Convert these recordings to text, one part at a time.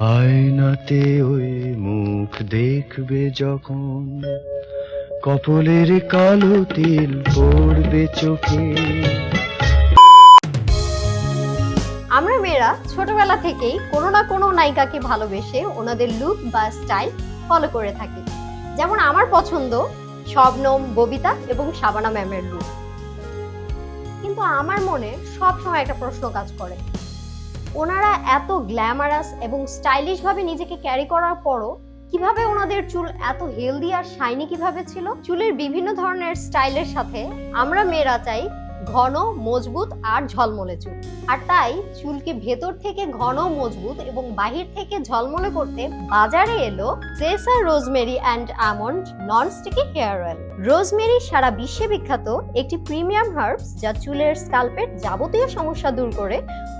আয়নাতে ওই মুখ দেখবে যখন। কপলের কালো তিল পড়বে চোখে। আমরা মেয়েরা ছোটবেলা থেকেই কোনো না কোনো নায়িকাকে ভালোবেসে ওনাদের লুক বা স্টাইল ফলো করে থাকি। যেমন আমার পছন্দ শবনম, ববিতা এবং শাবানা ম্যামের লুক কিন্তু আমার মনে সবসময় একটা প্রশ্ন কাজ করে ওনারা এত গ্ল্যামারাস এবং স্টাইলিশ ভাবে নিজেকে ক্যারি করার পরও কীভাবে ওনাদের চুল এত হেলদি আর শাইনি কীভাবে ছিল? চুলের বিভিন্ন ধরনের স্টাইলের সাথে আমরা মেয়েরা চাই ঘন, মজবুত আর ঝলমলে চুল। আর তাই চুলকে ভেতর থেকে ঘন, মজবুত এবং বাহির থেকে ঝলমলে করতে বাজারে এলো Sesa rosemary and almond non sticky hair oil rosemary সারা বিশ্বে বিখ্যাত একটি প্রিমিয়াম হার্বস যা চুলের স্কাল্পের যাবতীয় সমস্যা দূর করে,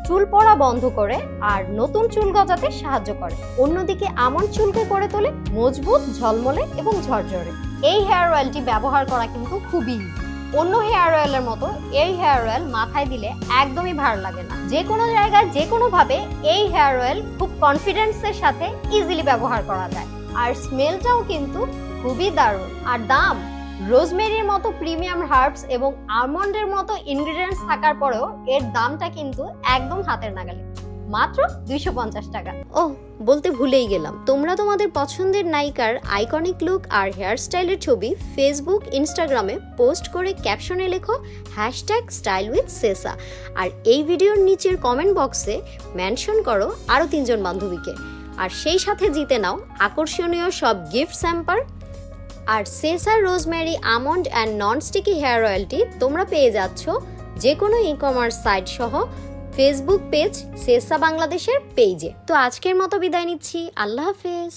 চুল পড়া বন্ধ করে আর নতুন চুল গজাতে সাহায্য করে। অন্যদিকে আমন্ড চুলকে করে তোলে মজবুত, ঝলমলে এবং ঝরঝরে। এই হেয়ার অয়েলটি ব্যবহার করা কিন্তু খুবই ইজি অন্য হেয়ার অয়েলের মতো এই হেয়ার অয়েল মাথায় দিলে একদমই ভার লাগে না। যে কোনো জায়গায়, যে কোনো ভাবে এই হেয়ার অয়েল খুব কনফিডেন্সের সাথে ইজিলি ব্যবহার করা যায়। আর স্মেলটাও কিন্তু খুবই দারুণ। আর দাম রোজমেরির মতো প্রিমিয়াম হার্বস এবং আলমন্ডের মতো ইনগ্রিডিয়েন্টস থাকার পরেও এর দামটা কিন্তু একদম হাতের নাগালে। মাত্র দুইশো পঞ্চাশ টাকা। ও বলতে ভুলেই গেলাম। তোমরা তোমাদের পছন্দের নায়িকার আইকনিক লুক আর হেয়ারস্টাইলের ছবি ফেসবুক ইনস্টাগ্রামে পোস্ট করে ক্যাপশনে লেখো হ্যাশট্যাগ স্টাইল উইথ সেসা আর এই ভিডিওর নিচের কমেন্ট বক্সে মেনশন করো আরও তিনজন বান্ধবীকে। আর সেই সাথে জিতে নাও আকর্ষণীয় সব গিফট স্যাম্পার আর সেসার rosemary almond and non sticky hair অয়েলটি তোমরা পেয়ে যাচ্ছ যে কোনো ই কমার্স সাইট সহ ফেসবুক পেজ সেসা বাংলাদেশের পেজে তো আজকের মতো বিদায় নিচ্ছি। আল্লাহ হাফেজ।